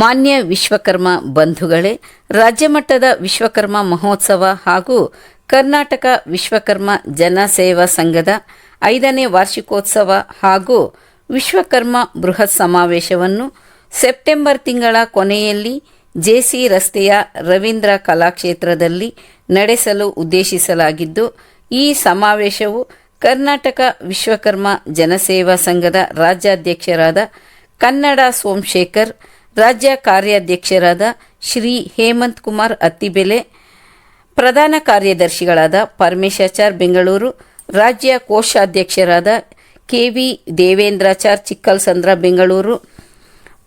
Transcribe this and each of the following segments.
ಮಾನ್ಯ ವಿಶ್ವಕರ್ಮ ಬಂಧುಗಳೇ, ರಾಜ್ಯಮಟ್ಟದ ವಿಶ್ವಕರ್ಮ ಮಹೋತ್ಸವ ಹಾಗೂ ಕರ್ನಾಟಕ ವಿಶ್ವಕರ್ಮ ಜನಸೇವಾ ಸಂಘದ ಐದನೇ ವಾರ್ಷಿಕೋತ್ಸವ ಹಾಗೂ ವಿಶ್ವಕರ್ಮ ಬೃಹತ್ ಸಮಾವೇಶವನ್ನು ಸೆಪ್ಟೆಂಬರ್ ತಿಂಗಳ ಕೊನೆಯಲ್ಲಿ ಜೆಸಿ ರಸ್ತೆಯ ರವೀಂದ್ರ ಕಲಾಕ್ಷೇತ್ರದಲ್ಲಿ ನಡೆಸಲು ಉದ್ದೇಶಿಸಲಾಗಿದ್ದು, ಈ ಸಮಾವೇಶವು ಕರ್ನಾಟಕ ವಿಶ್ವಕರ್ಮ ಜನಸೇವಾ ಸಂಘದ ರಾಜ್ಯಾಧ್ಯಕ್ಷರಾದ ಕನ್ನಡ ಸೋಮಶೇಖರ್ ರಾಜ್ಯ ಕಾರ್ಯಾಧ್ಯಕ್ಷರಾದ ಶ್ರೀ ಹೇಮಂತ್ ಕುಮಾರ್ ಅತ್ತಿಬೆಲೆ, ಪ್ರಧಾನ ಕಾರ್ಯದರ್ಶಿಗಳಾದ ಪರಮೇಶಾಚಾರ್ ಬೆಂಗಳೂರು, ರಾಜ್ಯ ಕೋಶಾಧ್ಯಕ್ಷರಾದ ಕೆ ವಿ ದೇವೇಂದ್ರಾಚಾರ್ ಚಿಕ್ಕಲ್ಸಂದ್ರ ಬೆಂಗಳೂರು,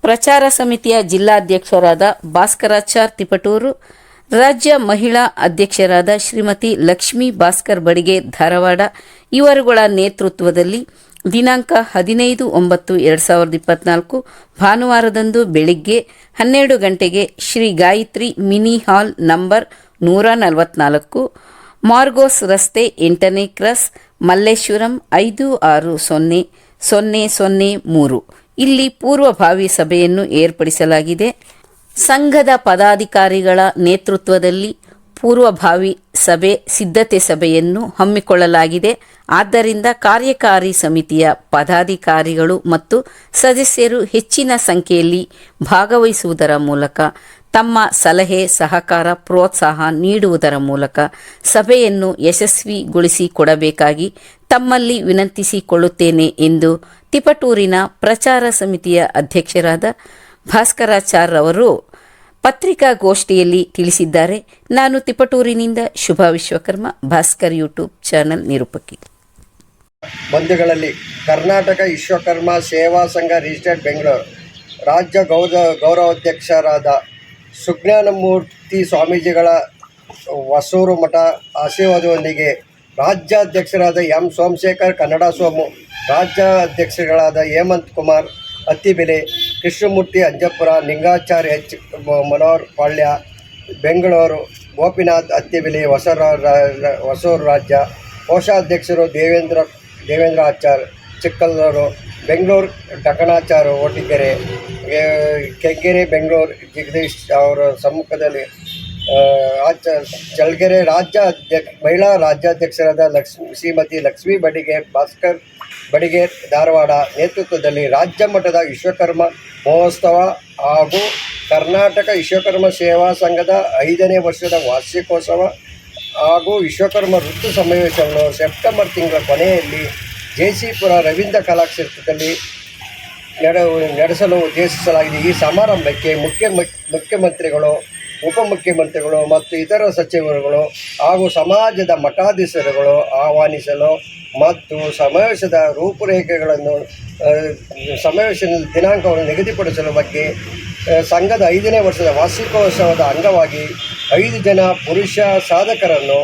ಪ್ರಚಾರ ಸಮಿತಿಯ ಜಿಲ್ಲಾಧ್ಯಕ್ಷರಾದ ಭಾಸ್ಕರಾಚಾರ್ ತಿಪಟೂರು, ರಾಜ್ಯ ಮಹಿಳಾ ಅಧ್ಯಕ್ಷರಾದ ಶ್ರೀಮತಿ ಲಕ್ಷ್ಮೀ ಭಾಸ್ಕರ್ ಬಡಿಗೆ ಧಾರವಾಡ, ಇವರುಗಳ ನೇತೃತ್ವದಲ್ಲಿ ದಿನಾಂಕ ಹದಿನೈದು ಒಂಬತ್ತು ಎರಡು ಸಾವಿರದ ಇಪ್ಪತ್ನಾಲ್ಕು, ಭಾನುವಾರದಂದು ಬೆಳಿಗ್ಗೆ ಹನ್ನೆರಡು ಗಂಟೆಗೆ Shri Gayathri mini hall number ನೂರ ನಲವತ್ನಾಲ್ಕು, ಮಾರ್ಗೋಸ್ ರಸ್ತೆ ಎಂಟನೇ ಕ್ರಸ್, ಮಲ್ಲೇಶ್ವರಂ ಐದು ಆರು ಸೊನ್ನೆ ಸೊನ್ನೆ ಸೊನ್ನೆ ಮೂರು. ಇಲ್ಲಿ ಪೂರ್ವಭಾವಿ ಸಭೆಯನ್ನು ಏರ್ಪಡಿಸಲಾಗಿದೆ. ಸಂಘದ ಪದಾಧಿಕಾರಿಗಳ ನೇತೃತ್ವದಲ್ಲಿ ಪೂರ್ವಭಾವಿ ಸಭೆ ಸಿದ್ಧತೆ ಸಭೆಯನ್ನು ಹಮ್ಮಿಕೊಳ್ಳಲಾಗಿದೆ. ಆದ್ದರಿಂದ ಕಾರ್ಯಕಾರಿ ಸಮಿತಿಯ ಪದಾಧಿಕಾರಿಗಳು ಮತ್ತು ಸದಸ್ಯರು ಹೆಚ್ಚಿನ ಸಂಖ್ಯೆಯಲ್ಲಿ ಭಾಗವಹಿಸುವುದರ ಮೂಲಕ ತಮ್ಮ ಸಲಹೆ, ಸಹಕಾರ, ಪ್ರೋತ್ಸಾಹ ನೀಡುವುದರ ಮೂಲಕ ಸಭೆಯನ್ನು ಯಶಸ್ವಿಗೊಳಿಸಿಕೊಡಬೇಕಾಗಿ ತಮ್ಮಲ್ಲಿ ವಿನಂತಿಸಿಕೊಳ್ಳುತ್ತೇನೆ ಎಂದು ತಿಪಟೂರಿನ ಪ್ರಚಾರ ಸಮಿತಿಯ ಅಧ್ಯಕ್ಷರಾದ ಭಾಸ್ಕರಾಚಾರ್ ಅವರು ಪತ್ರಿಕಾಗೋಷ್ಠಿಯಲ್ಲಿ ತಿಳಿಸಿದ್ದಾರೆ. ನಾನು ತಿಪಟೂರಿನಿಂದ ಶುಭ ವಿಶ್ವಕರ್ಮ, ಭಾಸ್ಕರ್ ಯೂಟ್ಯೂಬ್ ಚಾನೆಲ್ ನಿರೂಪಕಿ. ಬಂಧುಗಳಲ್ಲಿ ಕರ್ನಾಟಕ ವಿಶ್ವಕರ್ಮ ಸೇವಾ ಸಂಘ ರಿಜಿಸ್ಟರ್ಡ್ ಬೆಂಗಳೂರು. ರಾಜ್ಯ ಗೌರ ಗೌರವಾಧ್ಯಕ್ಷರಾದ ಸುಜ್ಞಾನಮೂರ್ತಿ ಸ್ವಾಮೀಜಿಗಳ ಹೊಸೂರು ಮಠ ಆಶೀರ್ವಾದದೊಂದಿಗೆ ರಾಜ್ಯಾಧ್ಯಕ್ಷರಾದ ಎಂ ಸೋಮಶೇಖರ್, ಕನ್ನಡ ಸೋಮು, ರಾಜ್ಯಾಧ್ಯಕ್ಷಗಳಾದ ಹೇಮಂತ್ ಕುಮಾರ್ ಅತ್ತಿಬೆಲೆ ಕೃಷ್ಣಮೂರ್ತಿ ಅಂಜಪುರ ಲಿಂಗಾಚಾರ್ಯ ಎಚ್. ಮನೋಹರ್ ಪಾಳ್ಯ, ಬೆಂಗಳೂರು ಗೋಪಿನಾಥ್ ಅತ್ತಿಬೆಲೆ ಹೊಸ ಹೊಸೂರು ರಾಜ್ಯ. ಕೋಶಾಧ್ಯಕ್ಷರು ದೇವೇಂದ್ರ ದೇವೇಂದ್ರ ಆಚಾರ್ ಚಿಕ್ಕಲ್ಲೂರು ಬೆಂಗಳೂರು ಡಕಣಾಚಾರು ಓಟಿಗೆರೆ ಕೆಂಗೆರೆ ಬೆಂಗಳೂರು ಜಗದೀಶ್ ಅವರ ಸಮ್ಮುಖದಲ್ಲಿ ಆಚ ಚಳ್ಳಗೆರೆ ರಾಜ್ಯ ಅಧ್ಯಕ್ಷ ಮಹಿಳಾ ರಾಜ್ಯಾಧ್ಯಕ್ಷರಾದ ಲಕ್ಷ್ಮಿ, ಶ್ರೀಮತಿ ಲಕ್ಷ್ಮೀ ಬಡಿಗೆ ಭಾಸ್ಕರ್ ಬಡಿಗೆ ಧಾರವಾಡ ನೇತೃತ್ವದಲ್ಲಿ ರಾಜ್ಯ ಮಟ್ಟದ ವಿಶ್ವಕರ್ಮ ಮಹೋತ್ಸವ ಹಾಗೂ ಕರ್ನಾಟಕ ವಿಶ್ವಕರ್ಮ ಸೇವಾ ಸಂಘದ ಐದನೇ ವರ್ಷದ ವಾರ್ಷಿಕೋತ್ಸವ ಹಾಗೂ ವಿಶ್ವಕರ್ಮ ಋತು ಸಮಾವೇಶವನ್ನು ಸೆಪ್ಟೆಂಬರ್ ತಿಂಗಳ ಕೊನೆಯಲ್ಲಿ ಜೆಸಿಪುರ ರವೀಂದ್ರ ಕಲಾಕ್ಷೇತ್ರದಲ್ಲಿ ನಡೆ, ನಡೆಸಲು ಉದ್ದೇಶಿಸಲಾಗಿದೆ. ಈ ಸಮಾರಂಭಕ್ಕೆ ಮುಖ್ಯ ಮುಖ್ಯಮಂತ್ರಿಗಳು ಉಪಮುಖ್ಯಮಂತ್ರಿಗಳು ಮತ್ತು ಇತರ ಸಚಿವರುಗಳು ಹಾಗೂ ಸಮಾಜದ ಮಠಾಧೀಶರುಗಳು ಆಹ್ವಾನಿಸಲು ಮತ್ತು ಸಮಾವೇಶದ ರೂಪುರೇಖೆಗಳನ್ನು ಸಮಾವೇಶದ ದಿನಾಂಕವನ್ನು ನಿಗದಿಪಡಿಸಲು ಬಗ್ಗೆ ಸಂಘದ ಐದನೇ ವರ್ಷದ ವಾರ್ಷಿಕೋತ್ಸವದ ಅಂಗವಾಗಿ ಐದು ಜನ ಪುರುಷ ಸಾಧಕರನ್ನು,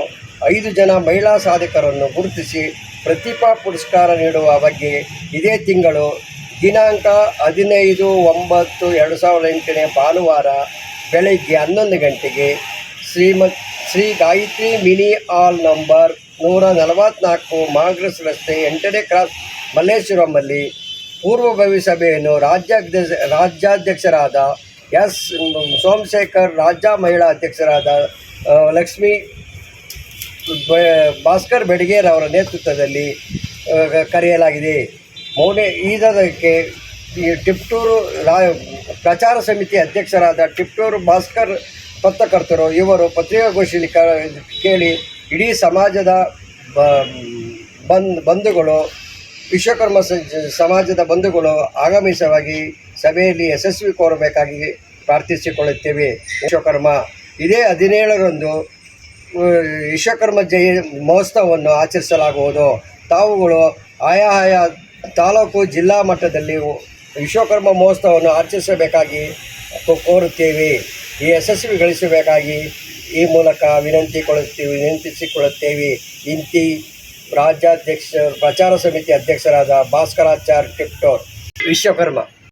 ಐದು ಜನ ಮಹಿಳಾ ಸಾಧಕರನ್ನು ಗುರುತಿಸಿ ಪ್ರತಿಭಾ ಪುರಸ್ಕಾರ ನೀಡುವ ಬಗ್ಗೆ ಇದೇ ತಿಂಗಳು ದಿನಾಂಕ ಹದಿನೈದು ಒಂಬತ್ತು ಎರಡು ಸಾವಿರದ ಎಂಟನೇ ಭಾನುವಾರ ಬೆಳಗ್ಗೆ ಹನ್ನೊಂದು ಗಂಟೆಗೆ Shrimat Shri Gayathri mini hall number ನೂರ ನಲವತ್ನಾಲ್ಕು ಮಾಗ್ರಸ್ ರಸ್ತೆ ಎಂಟನೇ ಕ್ರಾಸ್ ಮಲ್ಲೇಶ್ವರಂನಲ್ಲಿ ಪೂರ್ವಭಾವಿ ಸಭೆಯನ್ನು ರಾಜ್ಯಾಧ್ಯಕ್ಷ ರಾಜ್ಯಾಧ್ಯಕ್ಷರಾದ ಎಸ್ ಸೋಮಶೇಖರ್, ರಾಜ್ಯ ಮಹಿಳಾ ಅಧ್ಯಕ್ಷರಾದ ಲಕ್ಷ್ಮೀ ಭಾಸ್ಕರ್ ಬೆಡಗೇರ್ ಅವರ ನೇತೃತ್ವದಲ್ಲಿ ಕರೆಯಲಾಗಿದೆ. ಮೌನ ಇದಕ್ಕೆ ಈ ಟಿಪ್ಟೂರು ರಾ ಪ್ರಚಾರ ಸಮಿತಿ ಅಧ್ಯಕ್ಷರಾದ ಟಿಪ್ಟೂರು ಭಾಸ್ಕರ್ ಪತ್ರಕರ್ತರು, ಇವರು ಪತ್ರಿಕಾಗೋಷ್ಠಿಯಲ್ಲಿ ಕ, ಕೇಳಿ ಇಡೀ ಸಮಾಜದ ಬಂದ್, ಬಂಧುಗಳು, ವಿಶ್ವಕರ್ಮ ಸಮಾಜದ ಬಂಧುಗಳು ಆಗಮಿಸವಾಗಿ ಸಭೆಯಲ್ಲಿ ಯಶಸ್ವಿ ಕೋರಬೇಕಾಗಿ ಪ್ರಾರ್ಥಿಸಿಕೊಳ್ಳುತ್ತೇವೆ. ವಿಶ್ವಕರ್ಮ, ಇದೇ ಹದಿನೇಳರಂದು ವಿಶ್ವಕರ್ಮ ಜಯ ಮಹೋತ್ಸವವನ್ನು ಆಚರಿಸಲಾಗುವುದು. ತಾವುಗಳು ಆಯಾ ಆಯಾ ತಾಲೂಕು ಜಿಲ್ಲಾ ಮಟ್ಟದಲ್ಲಿ ವಿಶ್ವಕರ್ಮ ಮಹೋತ್ಸವವನ್ನು ಆಚರಿಸಬೇಕಾಗಿ ಕೋರುತ್ತೇವೆ. ಈ ಯಶಸ್ವಿಗೊಳಿಸಬೇಕಾಗಿ ಈ ಮೂಲಕ ವಿನಂತಿ ಕೊಳ್ಳುತ್ತೇವೆ ವಿನಂತಿಸಿಕೊಳ್ಳುತ್ತೇವೆ. ಇಂತಿ ರಾಜ್ಯಾಧ್ಯಕ್ಷ ಪ್ರಚಾರ ಸಮಿತಿ ಅಧ್ಯಕ್ಷರಾದ ಭಾಸ್ಕರಾಚಾರ್ ಟಿಪ್ಟೋರ್. ವಿಶ್ವಕರ್ಮ.